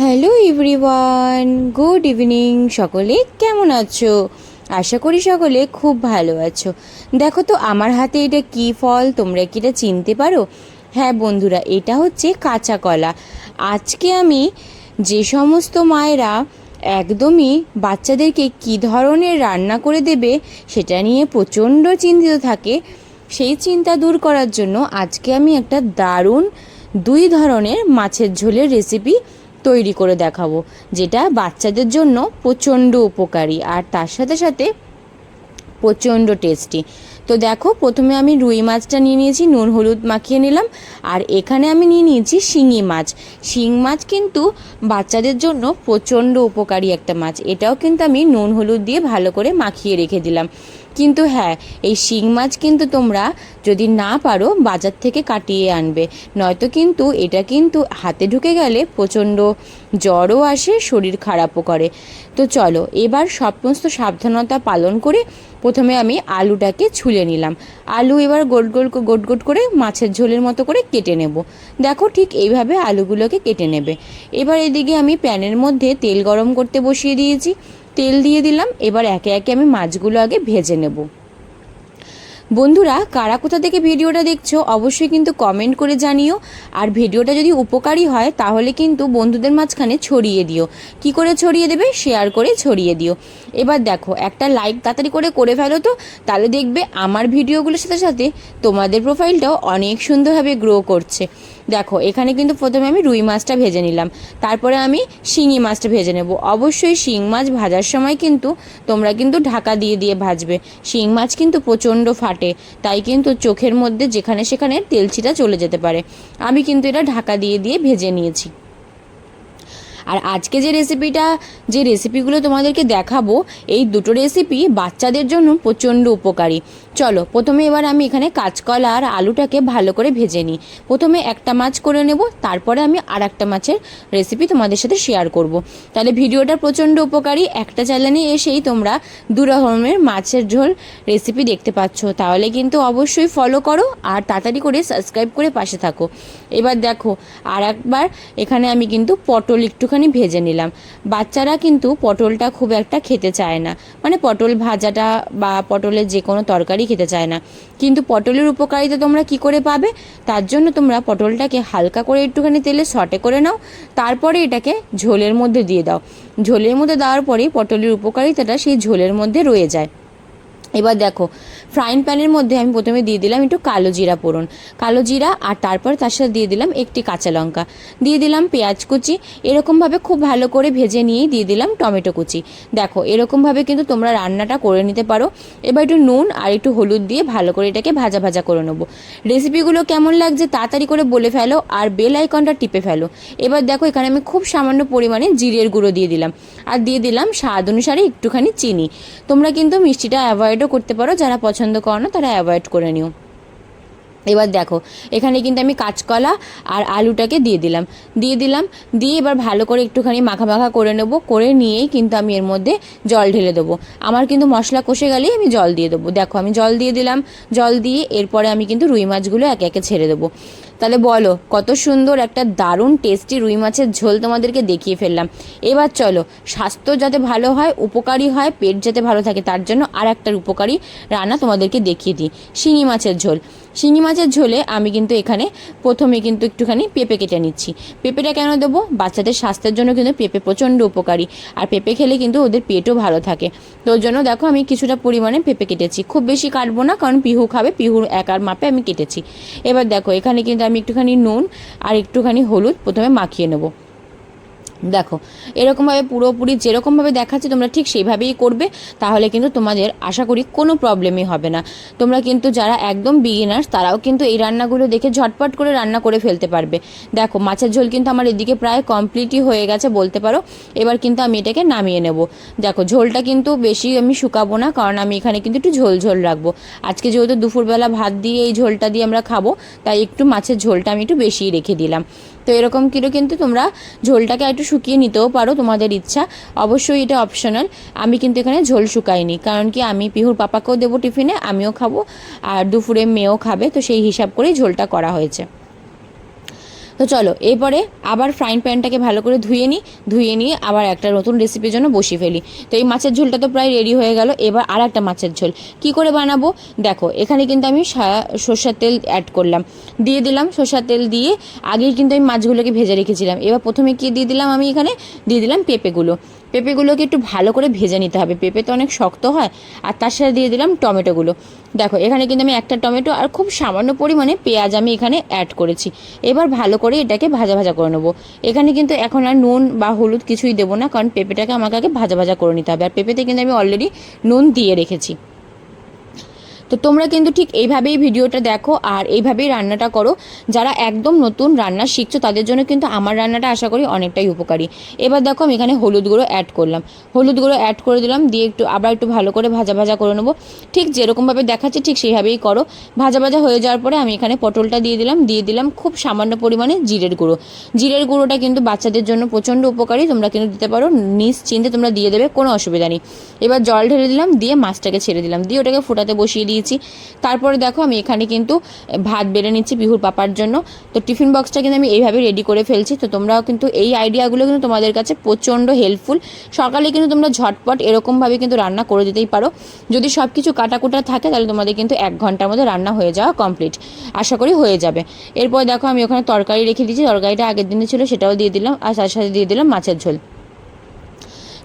Hello everyone, good evening. সকলে কেমন আছো? আশা করি সকলে খুব ভালো আছো। দেখো তো, আমার হাতে এটা কি ফল? তোমরা কি এটা চিনতে পারো? হ্যাঁ বন্ধুরা, এটা হচ্ছে কাঁচা কলা। আজকে আমি যে সমস্ত মায়েরা একদমই বাচ্চাদেরকে কি ধরনের রান্না করে দেবে সেটা নিয়ে প্রচণ্ড চিন্তিত থাকে, সেই চিন্তা দূর করার জন্য আজকে আমি একটা দারুণ দুই ধরনের মাছের ঝোলের রেসিপি তৈরি করে দেখাবো, যেটা বাচ্চাদের জন্য প্রচণ্ড উপকারী আর তার সাথে সাথে প্রচণ্ড টেস্টি তো দেখো, প্রথমে আমি রুই মাছটা নিয়ে নিয়েছি, নুন, হলুদ মাখিয়ে নিলাম, আর এখানে আমি নিয়ে নিয়েছি শিঙি মাছ। শিং মাছ কিন্তু বাচ্চাদের জন্য প্রচণ্ড উপকারী একটা মাছ। এটাও কিন্তু আমি নুন, হলুদ দিয়ে ভালো করে মাখিয়ে রেখে দিলাম। কিন্তু হ্যাঁ এই শিং মাছ কিন্তু তোমরা যদি না পারো বাজার থেকে কাটিয়ে আনবে। নয়তো কিন্তু এটা কিন্তু হাতে ঢুকে গেলে প্রচণ্ড জ্বরও আসে, শরীর খারাপও করে। তো চলো, এবার সমস্ত সাবধানতা পালন করে প্রথমে আমি আলুটাকে ছুলে নিলাম। আলু এবার গোট গোল গোট গোট করে মাছের ঝোলের মতো করে কেটে নেব। দেখো ঠিক এইভাবে আলুগুলোকে কেটে নেবে। এবার এদিকে আমি প্যানের মধ্যে তেল গরম করতে বসিয়ে দিয়েছি। তেল দিয়ে দিলাম। এবার একে একে আমি মাছগুলো আগে ভেজে নেব। বন্ধুরা, কারা কোথা থেকে ভিডিওটা দেখছ অবশ্যই কিন্তু কমেন্ট করে জানিও। আর ভিডিওটা যদি উপকারী হয়, তাহলে কিন্তু বন্ধুদের মাঝখানে ছড়িয়ে দিও। কি করে ছড়িয়ে দেবে? শেয়ার করে ছড়িয়ে দিও। এবার দেখো, একটা লাইক তাড়াতাড়ি করে করে ফেলো তো। তাহলে দেখবে আমার ভিডিওগুলোর সাথে সাথে তোমাদের প্রোফাইলটাও অনেক সুন্দরভাবে গ্রো করছে। দেখো, এখানে কিন্তু প্রথমে আমি রুই মাছটা ভেজে নিলাম। তারপরে আমি শিঙি মাছটা ভেজে নেব। অবশ্যই শিং মাছ ভাজার সময় কিন্তু তোমরা কিন্তু ঢাকা দিয়ে দিয়ে ভাজবে। শিং মাছ কিন্তু প্রচণ্ড ফাটে। তাই কিন্তু চোখের মধ্যে যেখানে সেখানে তেলচিটা চলে যেতে পারে। আমি কিন্তু এটা ঢাকা দিয়ে দিয়ে ভেজে নিয়েছি। আর আজকে যে রেসিপিটা যে রেসিপিগুলো তোমাদেরকে দেখাবো, এই দুটো রেসিপি বাচ্চাদের জন্য প্রচণ্ড উপকারী। চলো, প্রথমে এবার আমি এখানে কাঁচকলা আর আলুটাকে ভালো করে ভেজে নিই। প্রথমে একটা মাছ করে নেব, তারপরে আমি আর একটা মাছের রেসিপি তোমাদের সাথে শেয়ার করব। তাহলে ভিডিওটা প্রচণ্ড উপকারী, একটা চ্যানেলে এসেই তোমরা দু রকমের মাছের ঝোল রেসিপি দেখতে পাচ্ছ। তাহলে কিন্তু অবশ্যই ফলো করো আর তাড়াতাড়ি করে সাবস্ক্রাইব করে পাশে থাকো। এবার দেখো আর একবার এখানে আমি কিন্তু পটল একটুখানি ভেজে নিলাম। বাচ্চারা কিন্তু পটলটা খুব একটা খেতে চায় না। মানে পটল ভাজাটা বা পটলের যে কোনো তরকারি খেতে চায় না। কিন্তু পটলের উপকারিতা তোমরা কি করে পাবে? তার জন্য তোমরা পটলটাকে হালকা করে একটুখানি তেলে সটে করে নাও। তারপরে এটাকে ঝোলের মধ্যে দিয়ে দাও। ঝোলের মধ্যে দেওয়ার পরেই পটলের উপকারিতাটা সেই ঝোলের মধ্যে রয়ে যায়। এবার দেখো ফ্রাইং প্যানের মধ্যে আমি প্রথমে দিয়ে দিলাম একটু কালো জিরা পোড়ন কালো জিরা আর তারপর তার সাথে দিয়ে দিলাম একটি কাঁচা লঙ্কা। দিয়ে দিলাম পেঁয়াজ কুচি, এরকমভাবে খুব ভালো করে ভেজে নিয়েই দিয়ে দিলাম টমেটো কুচি। দেখো, এরকমভাবে কিন্তু তোমরা রান্নাটা করে নিতে পারো। এবার একটু নুন আর একটু হলুদ দিয়ে ভালো করে এটাকে ভাজা ভাজা করে নেব। রেসিপিগুলো কেমন লাগছে তাড়াতাড়ি করে বলে ফেলো আর বেল আইকনটা টিপে ফেলো। এবার দেখো, এখানে আমি খুব সামান্য পরিমাণে জিরের গুঁড়ো দিয়ে দিলাম। আর দিয়ে দিলাম স্বাদ অনুসারে একটুখানি চিনি। তোমরা কিন্তু মিষ্টিটা অ্যাভয়েডও করতে পারো, যারা পছন্দ করো না তারা অ্যাভয়েড করে নিও। এবার দেখো, এখানে কিন্তু আমি কাঁচকলা আর আলুটাকে দিয়ে দিলাম। দিয়ে দিলাম, দিয়ে এবার ভালো করে একটুখানি মাখা মাখা করে নেব, করে নিয়েই কিন্তু আমি এর মধ্যে জল ঢেলে দেবো। আমার কিন্তু মশলা কষে গেলেই আমি জল দিয়ে দেবো। দেখো, আমি জল দিয়ে দিলাম, জল দিয়ে এরপরে আমি কিন্তু রুই মাছগুলো একে একে ছেড়ে দেবো। তাহলে বলো, কত সুন্দর একটা দারুণ টেস্টি রুই মাছের ঝোল তোমাদেরকে দেখিয়ে ফেললাম। এবার চলো, স্বাস্থ্য যাতে ভালো হয়, উপকারী হয়, পেট যাতে ভালো থাকে, তার জন্য আর একটা উপকারী রান্না তোমাদেরকে দেখিয়ে দিই। শিঙি মাছের ঝোল। শিঙি মাছের ঝোলে আমি কিন্তু এখানে প্রথমে কিন্তু একটুখানি পেঁপে কেটে নিচ্ছি। পেঁপেটা কেন দেবো? বাচ্চাদের স্বাস্থ্যের জন্য কিন্তু পেঁপে প্রচণ্ড উপকারী। আর পেঁপে খেলে কিন্তু ওদের পেটও ভালো থাকে। তো ওর জন্য দেখো, আমি কিছুটা পরিমাণে পেঁপে কেটেছি। খুব বেশি কাটবো না, কারণ পিহু খাবে, পিহুর একার মাপে আমি কেটেছি। এবার দেখো, এখানে কিন্তু আমি একটুখানি নুন আর একটুখানি হলুদ প্রথমে মাখিয়ে নেব। দেখো, এরকমভাবে পুরোপুরি যেরকমভাবে দেখাচ্ছে, তোমরা ঠিক সেইভাবেই করবে, তাহলে কিন্তু তোমাদের আশা করি কোনো প্রবলেমই হবে না। তোমরা কিন্তু যারা একদম বিগিনার্স তারাও কিন্তু এই রান্নাগুলো দেখে ঝটপট করে রান্না করে ফেলতে পারবে। দেখো, মাছের ঝোল কিন্তু আমার এদিকে প্রায় কমপ্লিটই হয়ে গেছে, বলতে পারো। এবার কিন্তু আমি এটাকে নামিয়ে নেব। দেখো, ঝোলটা কিন্তু বেশি আমি শুকাবো না, কারণ আমি এখানে কিন্তু একটু ঝোল ঝোল রাখব। আজকে যেহেতু দুপুরবেলা ভাত দিয়ে এই ঝোলটা দিয়ে আমরা খাব, তাই একটু মাছের ঝোলটা আমি একটু বেশিই রেখে দিলাম। তো এরকম কিলো কিন্তু তোমরা ঝোলটাকে একটু শুকিয়ে নিতেও পারো তোমাদের ইচ্ছা। অবশ্যই এটা অপশনাল আমি কিন্তু এখানে ঝোল শুকাইনি। কারণ কি আমি পিহুর পাপাকেও দেবো টিফিনে, আমিও খাব, আর দুপুরে মেয়েও খাবে, তো সেই হিসাব করেই ঝোলটা করা হয়েছে। তো চলো, এরপরে আবার ফ্রাইং প্যানটাকে ভালো করে ধুয়ে নিই, ধুয়ে নিয়ে আবার একটা নতুন রেসিপির জন্য বসিয়ে ফেলি। তো এই মাছের ঝোলটা তো প্রায় রেডি হয়ে গেল, এবার আর একটা মাছের ঝোল। কি করে বানাবো? দেখো, এখানে কিন্তু আমি সর্ষার তেল অ্যাড করলাম। দিয়ে দিলাম সর্ষার তেল দিয়ে আগেই কিন্তু আমি মাছগুলোকে ভেজে রেখেছিলাম। এবার প্রথমে কি দিয়ে দিলাম আমি এখানে? দিয়ে দিলাম পেঁপেগুলো। পেঁপেগুলোকে একটু ভালো করে ভেজে নিতে হবে। পেঁপে তো অনেক শক্ত হয়, আর তার সাথে দিয়ে দিলাম টমেটোগুলো। দেখো, এখানে কিন্তু আমি একটা টমেটো আর খুব সামান্য পরিমাণে পেঁয়াজ আমি এখানে অ্যাড করেছি। এবার ভালো করে এটাকে ভাজা ভাজা করে নেব। এখানে কিন্তু এখন আর নুন বা হলুদ কিছুই দেবো না, কারণ পেঁপেটাকে আমাকে আগে ভাজা ভাজা করে নিতে হবে। আর পেঁপেতে কিন্তু আমি অলরেডি নুন দিয়ে রেখেছি। তো তোমরা কিন্তু ঠিক এইভাবেই ভিডিওটা দেখো আর এইভাবেই রান্নাটা করো। যারা একদম নতুন রান্না শিখছো, তাদের জন্য কিন্তু আমার রান্নাটা আশা করি অনেকটাই উপকারী। এবার দেখো আমি এখানে হলুদ গুঁড়ো অ্যাড করলাম। হলুদ গুঁড়ো অ্যাড করে দিলাম, দিয়ে একটু আবার একটু ভালো করে ভাজা ভাজা করে নেব। ঠিক যেরকমভাবে দেখাচ্ছে, ঠিক সেইভাবেই করো। ভাজা ভাজা হয়ে যাওয়ার পরে আমি এখানে পটলটা দিয়ে দিলাম দিয়ে দিলাম খুব সামান্য পরিমাণে জিরের গুঁড়ো। জিরের গুঁড়োটা কিন্তু বাচ্চাদের জন্য প্রচণ্ড উপকারী, তোমরা কিন্তু দিতে পারো। নিশ্চিন্তে তোমরা দিয়ে দেবে, কোনো অসুবিধা নেই। এবার জল ঢেলে দিলাম, দিয়ে মাছটাকে ছেড়ে দিলাম। দিয়ে ওটাকে ফোটাতে বসিয়ে দিয়েছি। তারপরে দেখো আমি এখানে কিন্তু ভাত বেড়ে নিচ্ছি বিহুর পাপার জন্য। তো টিফিন বক্সটা কিন্তু আমি এইভাবে রেডি করে ফেলছি। তো তোমরাও কিন্তু এই আইডিয়াগুলো কিন্তু তোমাদের কাছে প্রচণ্ড হেল্পফুল সকালে কিন্তু তোমরা ঝটপট এরকমভাবে কিন্তু রান্না করে দিতেই পারো। যদি সব কিছু কাটাকুটা থাকে, তাহলে তোমাদের কিন্তু এক ঘণ্টার মধ্যে রান্না হয়ে যাওয়া কমপ্লিট আশা করি হয়ে যাবে। এরপর দেখো আমি ওখানে তরকারি রেখে দিয়েছি। তরকারিটা আগের দিনে ছিল, সেটাও দিয়ে দিলাম। আর তার সাথে দিয়ে দিলাম মাছের ঝোল।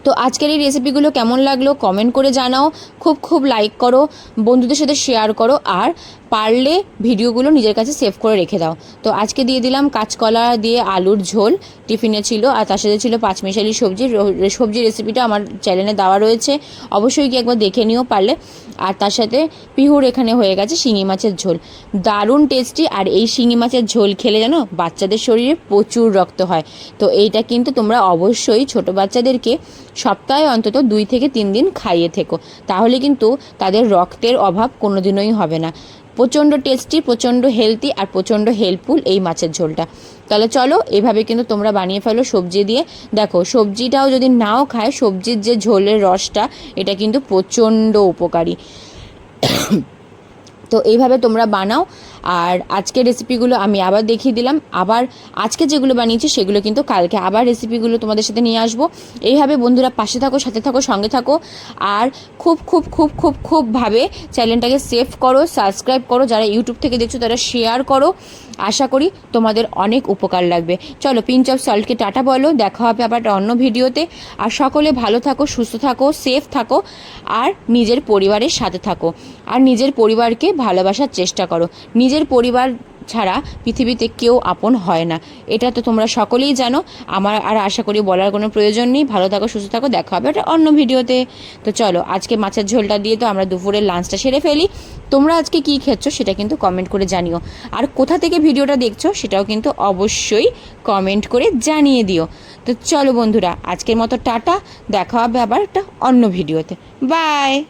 তো আজকের এই রেসিপিগুলো কেমন লাগল? কমেন্ট করে জানাও। খুব খুব লাইক করো। বন্ধুদের সাথে শেয়ার করো। আর পারলে ভিডিওগুলো নিজের কাছে সেভ করে রেখে দাও। তো আজকে দিয়ে দিলাম কাঁচকলা দিয়ে আলুর ঝোল, টিফিনে ছিল আর তার সাথে ছিল পাঁচমিশালি সবজি। সবজি রেসিপিটা আমার চ্যানেলে দেওয়া রয়েছে। অবশ্যই কি একবার দেখে নিও পারলে। আর তার সাথে পিহুর এখানে হয়ে গেছে শিঙি মাছের ঝোল। দারুণ টেস্টি আর এই শিঙি মাছের ঝোল খেলে জানো বাচ্চাদের শরীরে প্রচুর রক্ত হয়। তো এইটা কিন্তু তোমরা অবশ্যই ছোট বাচ্চাদেরকে সপ্তাহে অন্তত দুই থেকে তিন দিন খাইয়ে থেকো। তাহলে কিন্তু তাদের রক্তের অভাব কোনোদিনই হবে না। প্রচণ্ড টেস্টি প্রচণ্ড হেলদি আর প্রচণ্ড হেল্পফুল এই মাছের ঝোলটা। তাহলে চলো, এভাবে কিন্তু তোমরা বানিয়ে ফেলো সবজি দিয়ে। দেখো, সবজিটাও যদি নাও খায়, সবজির যে ঝোলের রসটা, এটা কিন্তু প্রচণ্ড উপকারী। তো এইভাবে তোমরা বানাও। আর আজকে রেসিপিগুলো আমি আবার দেখিয়ে দিলাম। আবার আজকে যেগুলো বানিয়েছি সেগুলো কিন্তু কালকে আবার রেসিপিগুলো তোমাদের সাথে নিয়ে আসব। এইভাবে বন্ধুরা পাশে থাকো, সাথে থাকো, সঙ্গে থাকো। আর খুব খুব খুব খুব খুবভাবে চ্যানেলটাকে সেভ করো সাবস্ক্রাইব করো। যারা ইউটিউব থেকে দেখছ তারা শেয়ার করো। আশা করি তোমাদের অনেক উপকার লাগবে। চলো পিঞ্চ অফ সল্টকে টাটা বলো। দেখা হবে আবার অন্য ভিডিওতে আর সকলে ভালো থাকো, সুস্থ থাকো সেফ থাকো। আর নিজের পরিবারের সাথে থাকো। আর নিজের পরিবারকে ভালোবাসার চেষ্টা করো। নিজের পরিবার ছাড়া পৃথিবীতে কেউ আপন হয় না। এটা তো তোমরা সকলেই জানো। আমার আর আশা করি বলার কোনো প্রয়োজন নেই। ভালো থাকো, সুস্থ থাকো। দেখা হবে একটা অন্য ভিডিওতে। তো চলো, আজকে মাছের ঝোলটা দিয়ে তো আমরা দুপুরের লাঞ্চটা সেরে ফেলি। তোমরা আজকে কী খেচ্ছ সেটা কিন্তু কমেন্ট করে জানিও। আর কোথা থেকে ভিডিওটা দেখছ সেটাও কিন্তু অবশ্যই কমেন্ট করে জানিয়ে দিও। তো চলো বন্ধুরা, আজকের মতো টাটা। দেখা হবে আবার একটা অন্য ভিডিওতে। বাই